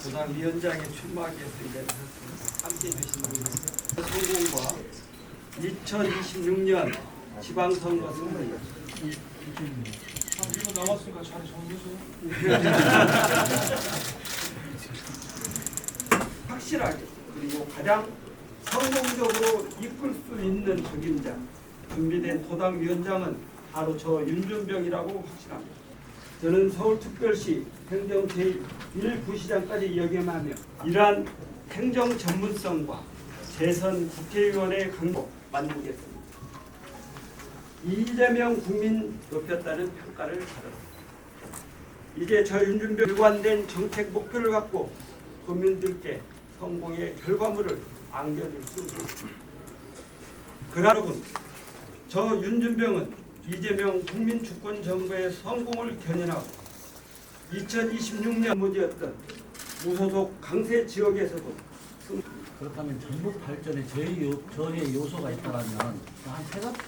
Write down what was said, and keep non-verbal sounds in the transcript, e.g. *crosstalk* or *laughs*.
부산 위원장에 출마하기 위해서 이제 함께 해주신 분이 성공과 2026년 지방선거 승리 이거 남았으니까 잘 정리해서 *laughs* 확실하게 그리고 가장 성공적으로 이끌 수 있는 적임자 준비된 도당위원장은 바로 저 윤준병이라고 확신합니다. 저는 서울특별시 행정 제 1부시장까지 역임하며 이러한 행정 전문성과 재선 국회의원의 강도 만들겠습니다. 이재명 국민 높였다는 평가를 받았습니다. 이제 저 윤준병 일관된 정책 목표를 갖고 국민들께 성공의 결과물을 안겨줄 수 있습니다. 여러분, 저 윤준병은 이재명 국민 주권 정부의 성공을 견인하고 2026년 무지였던 무소속 강세 지역에서도 그렇다면 전북 발전에 저의 요, 저의 요소가 있다면 한세 가지